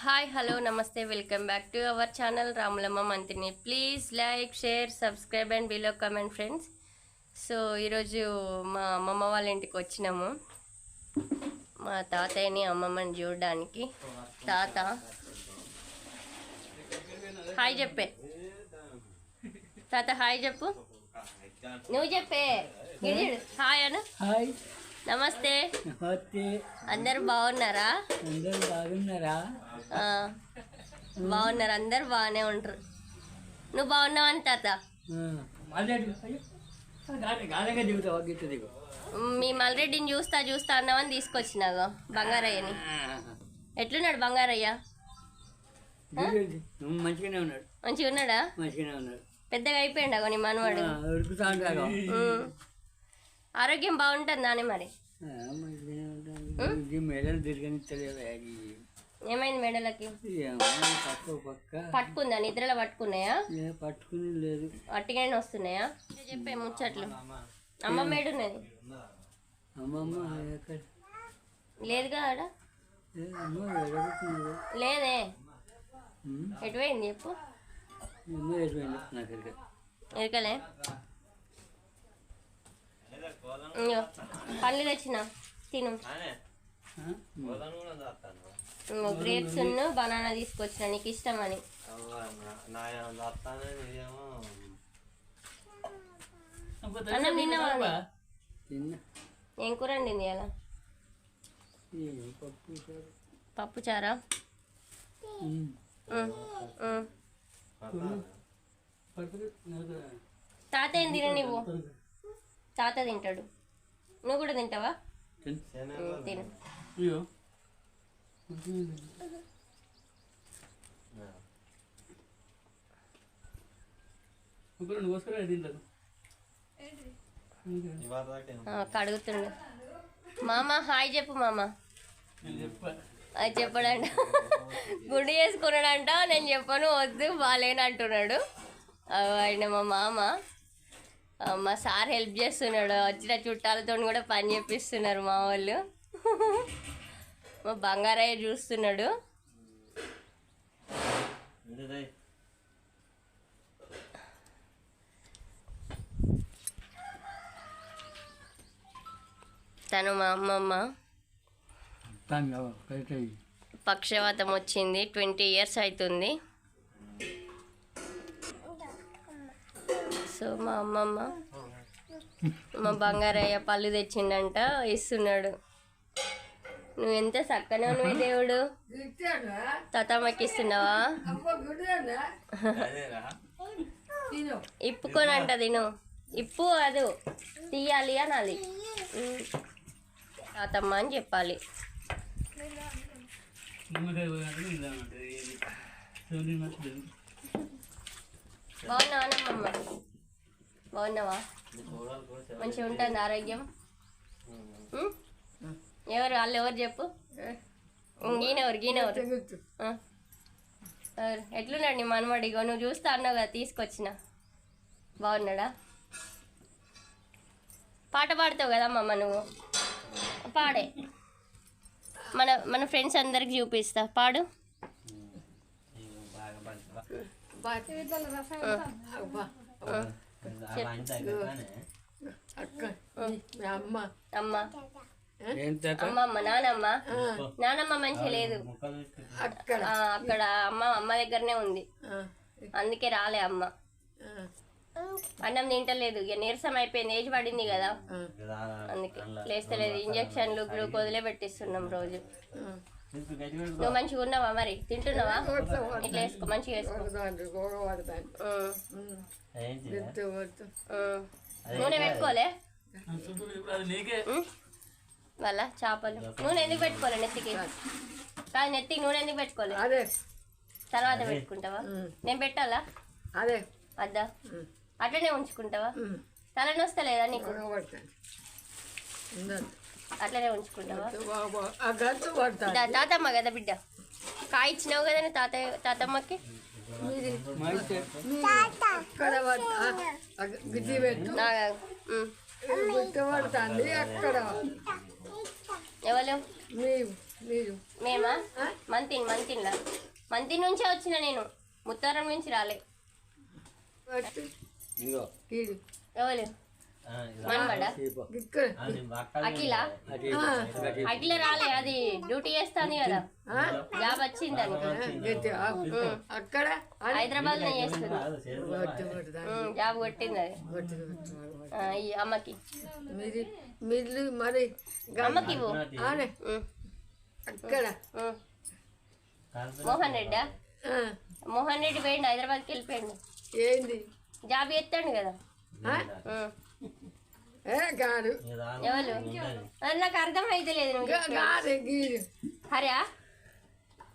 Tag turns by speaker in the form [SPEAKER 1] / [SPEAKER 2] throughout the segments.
[SPEAKER 1] Hi hello నమస్తే welcome back to our channel Ramulamma Manthini please like share subscribe and below comment friends so ఈరోజు మా అమ్మమ్మ వాళ్ళ ఇంటికి వచ్చినాము. మా తాతయ్యని అమ్మమ్మని చూడడానికి. తాత. హాయ్ చెప్పే. తాత హాయ్ చెప్పు. నువ్వు చెప్పే. హాయ్ అను.
[SPEAKER 2] హాయ్
[SPEAKER 1] నమస్తే.
[SPEAKER 2] నమస్తే.
[SPEAKER 1] అందరు బాగున్నారా?
[SPEAKER 2] అందరూ బాగున్నారా?
[SPEAKER 1] బాగున్నారు అందరు బాగానే ఉంటారు. నువ్వు బాగున్నావు అని తాత? మీ మల్రెడ్డిని చూస్తా చూస్తా అన్నామని తీసుకొచ్చినాగో బంగారయ్యని. ఎట్లున్నాడు బంగారయ్య?
[SPEAKER 2] మంచిగానే ఉన్నాడు.
[SPEAKER 1] మంచిగా ఉన్నాడా?
[SPEAKER 2] మంచిగానే ఉన్నాడు.
[SPEAKER 1] పెద్దగా అయిపోయిండాగో నీ మనవాడు. ఆరోగ్యం బాగుంటుంది నానే మరి? ఏమైంది మెడలకి? పట్టుకుందా? నిద్రలో పట్టుకున్నాయా?
[SPEAKER 2] పట్టుకుని లేదు.
[SPEAKER 1] అట్టిగానే వస్తున్నాయా? చెప్పే ముచ్చట్లు.
[SPEAKER 2] అమ్మమ్మ ఎక్కడ?
[SPEAKER 1] లేదుగా ఆడ? లేదే. ఎటు పోయింది చెప్పు. ఎరకలే. పళ్ళు తెచ్చిన. తిను. గ్రేప్స్ బనానా తీసుకొచ్చిన నీకు ఇష్టమని అన్నం తిన్నావా?
[SPEAKER 2] తిన్నా.
[SPEAKER 1] ఏం కూర వండింది అలా
[SPEAKER 2] పప్పు
[SPEAKER 1] చారా? తాత ఏం తిన నువ్వు తాత తింటాడు. నువ్వు కూడా తింటావా?
[SPEAKER 2] తిన్. ఇప్పుడు
[SPEAKER 1] కడుగుతుండు మామ హాయ్ చెప్పు మామ.
[SPEAKER 2] నేను చెప్పా.
[SPEAKER 1] అది చెప్పడంట. గుండు చేసుకున్నాడంట నేను చెప్పను వద్దు బాగాలేని అంటున్నాడు. ఆయన మా మామ. మా సార్ హెల్ప్ చేస్తున్నాడు. వచ్చిన చుట్టాలతో కూడా పని చేపిస్తున్నారు మా వాళ్ళు. మా బంగారయ్య చూస్తున్నాడు. తను మా అమ్మమ్మ. పక్షవాతం వచ్చింది ట్వంటీ ఇయర్స్ అవుతుంది సో మా అమ్మమ్మ మా బంగారయ్య పళ్ళు తెచ్చిండంట ఇస్తున్నాడు. నువ్వు ఎంత చక్కనే నువ్వు దేవుడు. తాతమ్మకి ఇస్తున్నావా ఇప్పుకోనంట తిను. ఇప్పు అదు. తీయాలి అనాలి. తాతమ్మ అని చెప్పాలి.
[SPEAKER 2] నచ్చలేదు
[SPEAKER 1] బాగున్నావా మంచిగా ఉంటుంది ఆరోగ్యం? ఎవరు వాళ్ళు ఎవరు చెప్పు? గీనెవరు గీనెవరు? ఎట్లున్నాడు నీ మనవాడు ఇగో? నువ్వు చూస్తా అన్నావు కదా తీసుకొచ్చిన. బాగున్నాడా? పాట పాడతావు కదా అమ్మమ్మ నువ్వు? పాడే. మన మన ఫ్రెండ్స్ అందరికి చూపిస్తా. పాడు.
[SPEAKER 3] అమ్మ.
[SPEAKER 1] అమ్మ
[SPEAKER 2] ఏం తాత?
[SPEAKER 1] అమ్మ అమ్మ నానమ్మ. నానమ్మ మంచిగా లేదు.
[SPEAKER 3] అక్కడ.
[SPEAKER 1] ఆ, అక్కడ అమ్మ అమ్మ దగ్గరనే ఉంది. అందుకే రాలే అమ్మ. అన్నం తింటలేదు. ఇక నీరసం అయిపోయింది. ఏజ్ పడింది కదా. అందుకే లేస్తలేదు. ఇంజక్షన్లు గ్లూకోజ్లే పెట్టిస్తున్నాం రోజు. నువ్వు మంచిగా ఉన్నావా మరి? తింటున్నావా? ఇట్లా వేసుకో మంచిగా వేసుకో. నూనె పెట్టుకోలే?
[SPEAKER 2] నీకే.
[SPEAKER 1] వాళ్ళ చేపలు. నూనె ఎందుకు పెట్టుకోలే నెత్తికి? కాదు నెత్తికి నూనె ఎందుకు పెట్టుకోలే
[SPEAKER 3] అదే.
[SPEAKER 1] తర్వాత పెట్టుకుంటావా. నేను పెట్టాలా?
[SPEAKER 3] అదే.
[SPEAKER 1] అద్దా
[SPEAKER 3] ఉమ్.
[SPEAKER 1] అట్లనే ఉంచుకుంటావా. తలనొస్తలేదా నీకు? అట్లనే ఉంచుకుంటావా? తాతమ్మ కదా బిడ్డ. కాయ ఇచ్చినావు కదా తాత తాతమ్మకి?
[SPEAKER 3] గిడ్డి పెట్టు. అక్కడ.
[SPEAKER 1] ఎవరు? మేమా? మంతిన్ మంతిన్లా మంతిన్ నుంచే వచ్చిన నేను. ముత్తారం నుంచి రాలే. ఎవరు? అఖిల? అఖిల రాలే అది డ్యూటీ చేస్తాంది కదా? జాబ్
[SPEAKER 3] ఆ, అక్కడ? అది
[SPEAKER 1] హైదరాబాద్లో చేస్తుంది. జాబ్ కొట్టింది అది. అమ్మకి.
[SPEAKER 3] మీరు మీరు
[SPEAKER 1] అమ్మకి
[SPEAKER 3] అక్కడ.
[SPEAKER 1] మోహన్ రెడ్డా? మోహన్ రెడ్డి పోయిండు హైదరాబాద్కి వెళ్ళిపోయిండు.
[SPEAKER 3] ఏంది?
[SPEAKER 1] జాబ్ చేస్తాడు కదా.
[SPEAKER 3] కాదు
[SPEAKER 1] ఎవరు? అది నాకు అర్థం అయితే లేదు హరే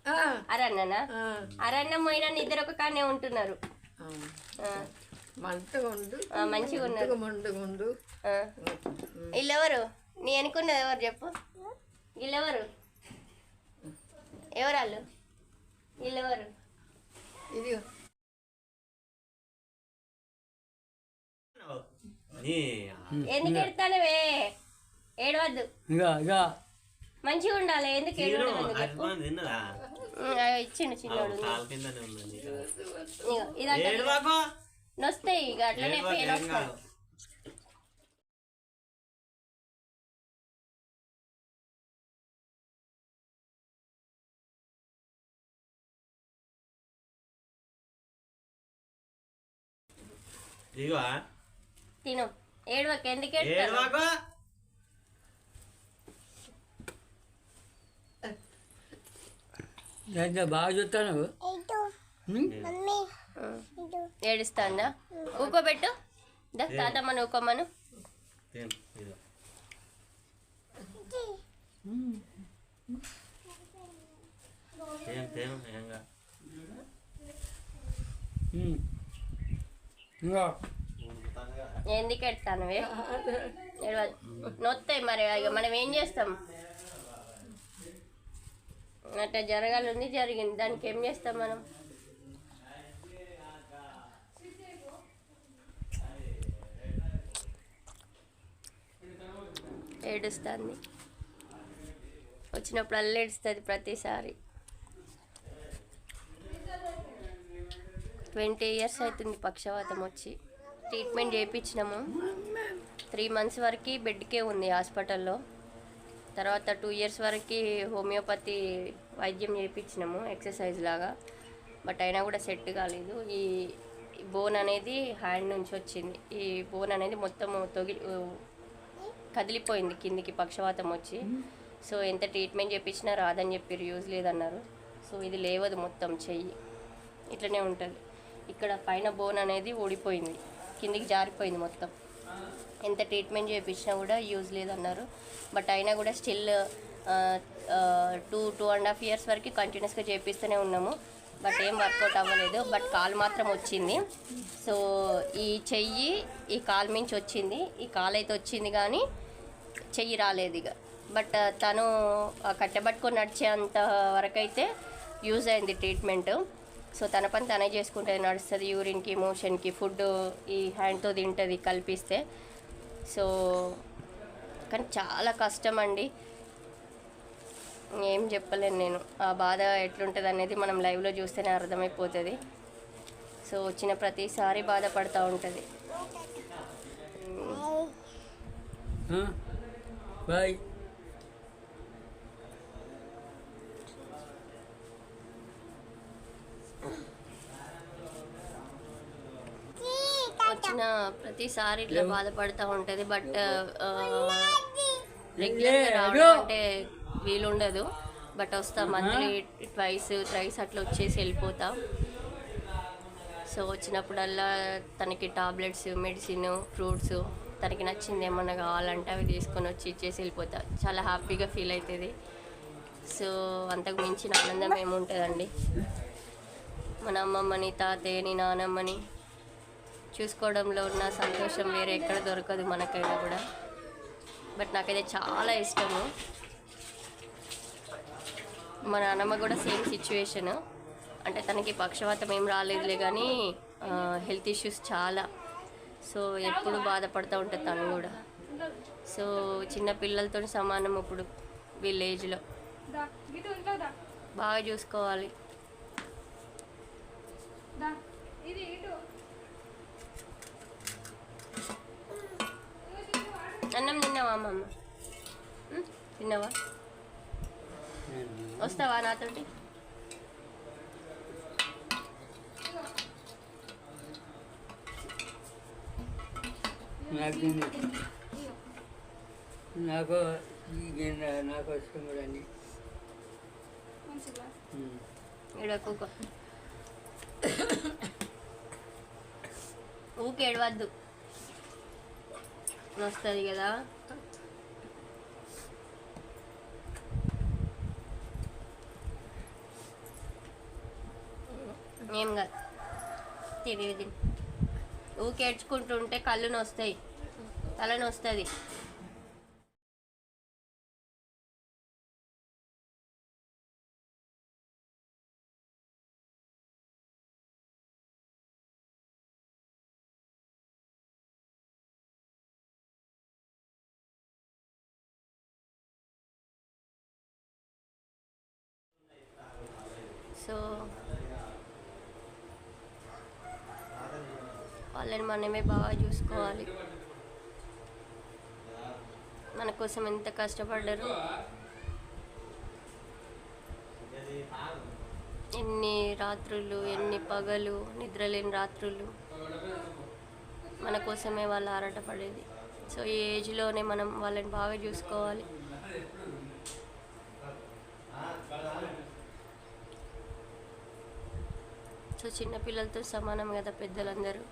[SPEAKER 3] ఆ,
[SPEAKER 1] అరన్ననా?
[SPEAKER 3] ఆ,
[SPEAKER 1] అరన్నం పోయినా ఇద్దరు ఒక కానే ఉంటున్నారు. మంచిగా ఉన్నారు. వీళ్ళెవరు? నీ అనుకున్నది ఎవరు చెప్పు. వీళ్ళెవరు? ఎవరు వాళ్ళు వీళ్ళెవరు?
[SPEAKER 3] ఇది
[SPEAKER 1] ఎందుకు ఎడతానవే ఏడవద్దు.
[SPEAKER 2] ఇక ఇక.
[SPEAKER 1] మంచిగా ఉండాలి. ఎందుకు ఇచ్చిండు చిన్నోడు. ఇదంతా నొస్తాయి ఇక అట్లనే పెయిన్ వస్తాయి
[SPEAKER 4] ఇదిగో
[SPEAKER 1] తిను. ఏడవకి ఎందుకు
[SPEAKER 4] ఏడువాకో.
[SPEAKER 2] బాగా చూస్తాను
[SPEAKER 1] ఏడుస్తాందా? ఊకోబెట్టు తాతమ్మను ఊకోమను.
[SPEAKER 2] ఇంకా
[SPEAKER 1] ఎందుకు ఎడతానువే నొత్తాయి మరి మనం ఏం చేస్తాం? అట్లా జరగాలి ఉంది జరిగింది. దానికి ఏం చేస్తాం మనం? ఏడుస్తుంది. వచ్చినప్పుడల్లా ఏడుస్తుంది ప్రతిసారి. ట్వంటీ ఇయర్స్ అవుతుంది పక్షవాతం వచ్చి. ట్రీట్మెంట్ చేయించినాము. త్రీ మంత్స్ వరకు బెడ్కే ఉంది హాస్పిటల్లో. తర్వాత టూ ఇయర్స్ వరకు హోమియోపతి వైద్యం చేయించినాము ఎక్సర్సైజ్ లాగా. బట్ అయినా కూడా సెట్ కాలేదు. ఈ బోన్ అనేది హ్యాండ్ నుంచి వచ్చింది. ఈ బోన్ అనేది మొత్తం తొగి కదిలిపోయింది కిందికి పక్షవాతం వచ్చి. సో ఎంత ట్రీట్మెంట్ చేయించినా రాదని చెప్పి యూజ్ లేదన్నారు. సో ఇది లేవదు మొత్తం చెయ్యి. ఇట్లనే ఉంటుంది. ఇక్కడ పైన బోన్ అనేది ఊడిపోయింది. కిందికి జారిపోయింది మొత్తం. ఎంత ట్రీట్మెంట్ చేయించినా కూడా యూజ్ లేదన్నారు. బట్ అయినా కూడా still two two and half years వరకు కంటిన్యూస్గా చేపిస్తూనే ఉన్నాము. బట్ ఏం వర్కౌట్ అవ్వలేదు. బట్ కాలు మాత్రం వచ్చింది. సో ఈ చెయ్యి ఈ కాలు మించి వచ్చింది. ఈ కాలు అయితే వచ్చింది కానీ చెయ్యి రాలేదు ఇక. బట్ తను ఆ నడిచేంత వరకైతే యూజ్ అయింది ట్రీట్మెంట్ సో తన పని తనే చేసుకుంటే నడుస్తుంది యూరిన్కి మోషన్కి ఫుడ్ ఈ హ్యాండ్తో తింటుంది కల్పిస్తే. సో కానీ చాలా కష్టం అండి ఏం చెప్పలేను నేను. ఆ బాధ ఎట్లుంటుంది అనేది మనం లైవ్లో చూస్తేనే అర్థమైపోతుంది. సో వచ్చిన ప్రతిసారి బాధపడుతూ ఉంటుంది.
[SPEAKER 2] బాయ్
[SPEAKER 1] వచ్చిన ప్రతిసారి ఇట్లా బాధపడుతూ ఉంటుంది. బట్ రెగ్యులర్గా రావడం అంటే వీలుండదు. బట్ వస్తా మంత్లీ ట్వైస్ థ్రైస్ అట్లా వచ్చేసి వెళ్ళిపోతా. సో వచ్చినప్పుడల్లా తనకి టాబ్లెట్స్ మెడిసిన్ ఫ్రూట్స్ తనకి నచ్చింది ఏమన్నా కావాలంటే అవి తీసుకొని వచ్చి ఇచ్చేసి వెళ్ళిపోతా. చాలా హ్యాపీగా ఫీల్ అవుతుంది సో అంతకు మించిన ఆనందం ఏముంటుందండి? మన అమ్మమ్మని తాతయ్యని నానమ్మని చూసుకోవడంలో ఉన్న సంతోషం వేరే ఎక్కడ దొరకదు మనకైనా కూడా. బట్ నాకైతే చాలా ఇష్టము. మా నాన్నమ్మ కూడా సేమ్ సిచ్యువేషన్. అంటే తనకి పక్షవాతం ఏం రాలేదులే కానీ హెల్త్ ఇష్యూస్ చాలా. సో ఎప్పుడు బాధపడుతూ ఉంటుంది తను కూడా. సో చిన్న పిల్లలతో సమానం ఇప్పుడు విలేజ్లో బాగా చూసుకోవాలి.
[SPEAKER 5] ఇది ఇటు.
[SPEAKER 1] అన్నం తిన్నావా అమ్మమ్మ? తిన్నావా? వస్తావా నాతోటి?
[SPEAKER 2] నాకు నాకు నాకు వస్తుంది కూడా అన్ని.
[SPEAKER 5] మంచిగా
[SPEAKER 1] వస్తుంది కదా. ఏం కాదు. తిరిగి ఊకేడ్చుకుంటుంటే కళ్ళు నొస్తాయి. తల నొస్తుంది. సో వాళ్ళని మనమే బాగా చూసుకోవాలి. మన కోసం ఎంత కష్టపడ్డారు. ఎన్ని రాత్రులు ఎన్ని పగలు నిద్రలేని రాత్రులు. మన కోసమే వాళ్ళు ఆరాటపడేది. సో ఈ ఏజ్లోనే మనం వాళ్ళని బాగా చూసుకోవాలి. సో చిన్నపిల్లలతో సమానం కదా పెద్దలందరూ.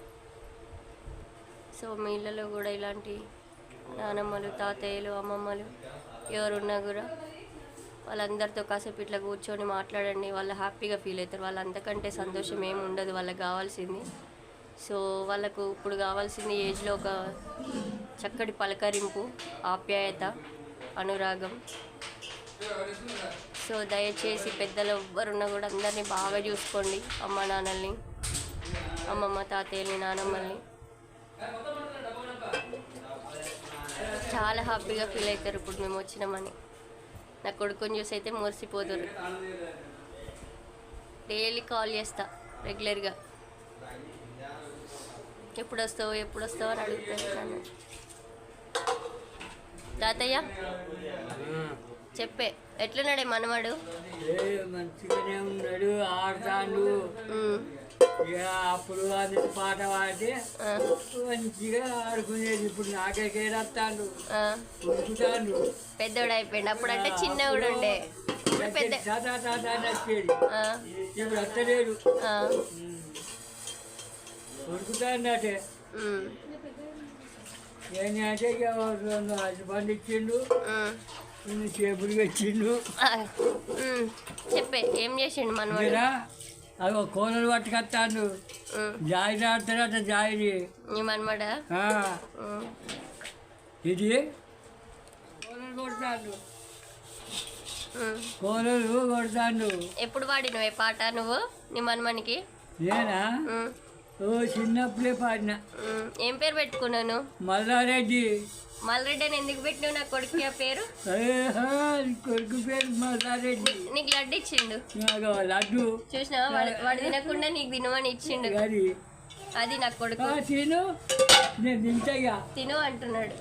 [SPEAKER 1] సో మీ ఇళ్ళలో కూడా ఇలాంటి నానమ్మలు తాతయ్యలు అమ్మమ్మలు ఎవరున్నా కూడా వాళ్ళందరితో కాసేపు ఇట్లా కూర్చొని మాట్లాడండి వాళ్ళు హ్యాపీగా ఫీల్ అవుతారు. వాళ్ళంతకంటే సంతోషం ఏమి ఉండదు వాళ్ళకి కావాల్సింది. సో వాళ్ళకు ఇప్పుడు కావాల్సింది ఏజ్లో ఒక చక్కటి పలకరింపు ఆప్యాయత అనురాగం. సో దయచేసి పెద్దలు ఎవ్వరున్నా కూడా అందరినీ బాగా చూసుకోండి. అమ్మ నాన్నల్ని అమ్మమ్మ తాతయ్యని నానమ్మల్ని. చాలా హ్యాపీగా ఫీల్ అవుతారు ఇప్పుడు మేము వచ్చినామని. నా కొడుకుని చూసి అయితే మురిసిపోతారు. డైలీ కాల్ చేస్తా రెగ్యులర్గా. ఎప్పుడు వస్తావు ఎప్పుడు వస్తావు అని అడుగుతాను తాతయ్య చెప్పే. ఎట్లున్నాడే మనవాడు?
[SPEAKER 2] మంచిగానే ఉన్నాడు ఆడతాడు. అప్పుడు అది పాట పాడితే మంచిగా ఆడుకునేది. ఇప్పుడు నాకే వస్తాడు
[SPEAKER 1] ఆ.
[SPEAKER 2] ఉరుకుతాడు
[SPEAKER 1] పెద్దోడు అయిపోయింది అప్పుడు అంటే చిన్నవాడు ఉండే. ఇప్పుడు పెద్ద
[SPEAKER 2] ఇప్పుడు వస్తలేడు
[SPEAKER 1] ఆ,
[SPEAKER 2] ఉరుకుతాడటే
[SPEAKER 1] ఉమ్,
[SPEAKER 2] ఏంటంటే ఇక చేపులు పెట్టిండు.
[SPEAKER 1] చెప్పే ఏం చేసిండు మనవాడు?
[SPEAKER 2] అవి కూరలు పట్టుకొస్తాడు. జాయిని ఆడతాడట జాయిని.
[SPEAKER 1] నీ ఉమ్.
[SPEAKER 2] ఇది కూరలు కొడతాడు. కూరలు కొడతాడు.
[SPEAKER 1] ఎప్పుడు పాడినవే పాట నువ్వు నీ మనమనికి
[SPEAKER 2] నేనా? ఓ చిన్నప్పుడే పాడిన.
[SPEAKER 1] ఏం పేరు పెట్టుకున్నాను?
[SPEAKER 2] మల్లారెడ్డి.
[SPEAKER 1] మల్రెడ్డి అని ఎందుకు పెట్టినావు నా కొడుకు ఆ పేరు?
[SPEAKER 2] కొడుకు పేరు మల్లారెడ్డి.
[SPEAKER 1] నీకు లడ్డు ఇచ్చిండు.
[SPEAKER 2] లడ్డు.
[SPEAKER 1] చూసినావా? వాడు వాడు తినకుండా నీకు తినమని ఇచ్చిండు. అది. నా కొడుకు.
[SPEAKER 2] తిను. నేను తింటగా
[SPEAKER 1] తిను అంటున్నాడు.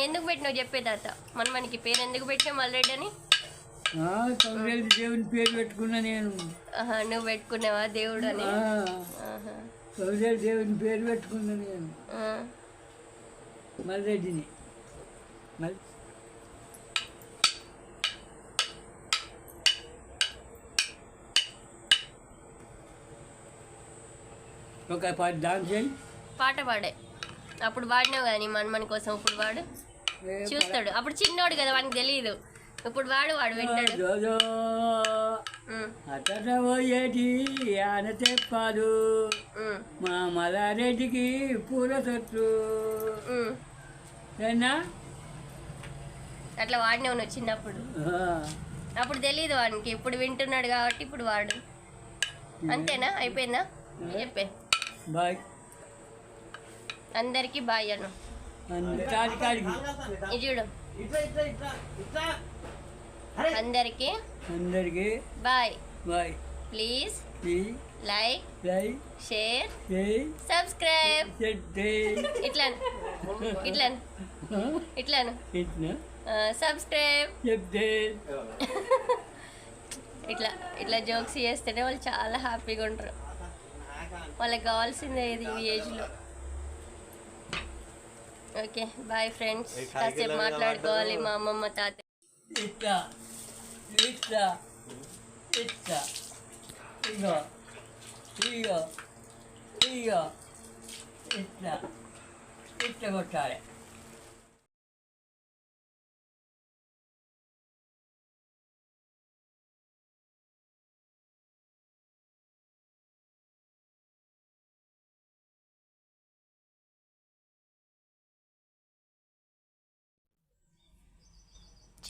[SPEAKER 1] ఎందుకు పెట్టినావు చెప్పే తాత? మన మనకి పేరు ఎందుకు పెట్టినావు మల్రెడ్డి అని?
[SPEAKER 2] దేవుని పేరు పెట్టుకున్నా నేను.
[SPEAKER 1] నువ్వు పెట్టుకున్నావా దేవుడు అని?
[SPEAKER 2] తొమ్మిది దేవుని పేరు పెట్టుకున్నా నేను.
[SPEAKER 1] ఆ.
[SPEAKER 2] మల్రెడ్డిని. మల్ ఒక పది డాన్స్ చేయి.
[SPEAKER 1] పాట పాడే. అప్పుడు పాడినావు కదా నీ మన మన కోసం ఇప్పుడు వాడు చూస్తాడు. అప్పుడు చిన్నోడు కదా వానికి తెలియదు ఇప్పుడు వాడు వాడు వింటాడు.
[SPEAKER 2] అతట పోయేటి ఆన
[SPEAKER 1] ఉమ్,
[SPEAKER 2] మా మలారెడ్డికి పూల. ఏనా?
[SPEAKER 1] అట్లా వాడినావు నువ్వు చిన్నప్పుడు అప్పుడు తెలియదు వానికి. ఇప్పుడు వింటున్నాడు కాబట్టి ఇప్పుడు వాడు. అంతేనా? అయిపోయిందా? చెప్పే.
[SPEAKER 2] బాయ్.
[SPEAKER 1] అందరికీ బాయ్ అను. చూడు. అందరికీ
[SPEAKER 2] అందరికీ
[SPEAKER 1] bye.
[SPEAKER 2] Bye.
[SPEAKER 1] Please
[SPEAKER 2] please
[SPEAKER 1] like
[SPEAKER 2] like
[SPEAKER 1] share subscribe. ఇట్లాను. ఇట్లాను. ఇట్లాను.
[SPEAKER 2] ఇట్లా
[SPEAKER 1] సబ్స్క్రైబ్. ఇట్లా ఇట్లా జోక్స్ చేస్తేనే వాళ్ళు చాలా హ్యాపీగా ఉంటారు. వాళ్ళకి కావాల్సిందే ఇది ఈ ఏజ్లో. Okay bye friends. కాసేపు మాట్లాడుకోవాలి మా అమ్మమ్మ తాత.
[SPEAKER 2] ఇట్లా. ఇట్లా ఇట్లా ఇగో ఇగో ఇగో ఇట్లా ఇట్లా కొట్టాలి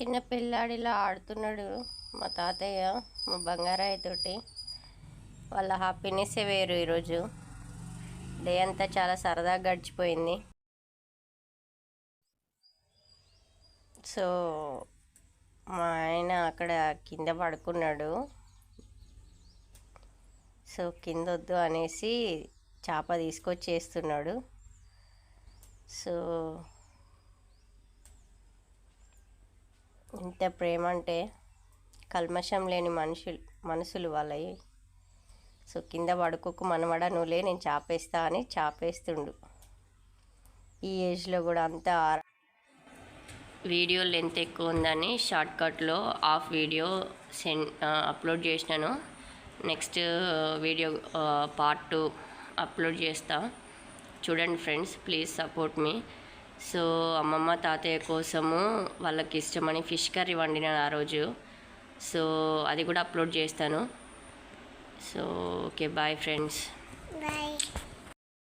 [SPEAKER 1] చిన్న పిల్లాడిలా ఆడుతున్నాడు మా తాతయ్య మా బంగారాయ తోటి. వాళ్ళ హ్యాపీనెస్సే వేరు ఈరోజు. డే అంతా చాలా సరదాగా గడిచిపోయింది. సో మా ఆయన అక్కడ కింద పడుకున్నాడు. సో కింద వద్దు అనేసి చేప తీసుకొచ్చేస్తున్నాడు. సో ఇంత ప్రేమ అంటే కల్మషం లేని మనుషులు మనసులు వాళ్ళవి సో కింద పడుకోకు మనవడ నువ్వులే నేను చాపేస్తా అని చాపేస్తుండు. ఈ ఏజ్లో కూడా అంతా వీడియో లెంత్ ఎక్కువ ఉందని షార్ట్కట్లో of half video send upload చేసినాను. Next video part two upload చేస్తా. చూడండి ఫ్రెండ్స్ ప్లీజ్ సపోర్ట్ మీ. సో అమ్మమ్మ తాతయ్య కోసము వాళ్ళకి ఇష్టమని ఫిష్ కర్రీ వండినాను ఆ రోజు. సో అది కూడా అప్లోడ్ చేస్తాను. So okay bye friends.
[SPEAKER 6] Bye.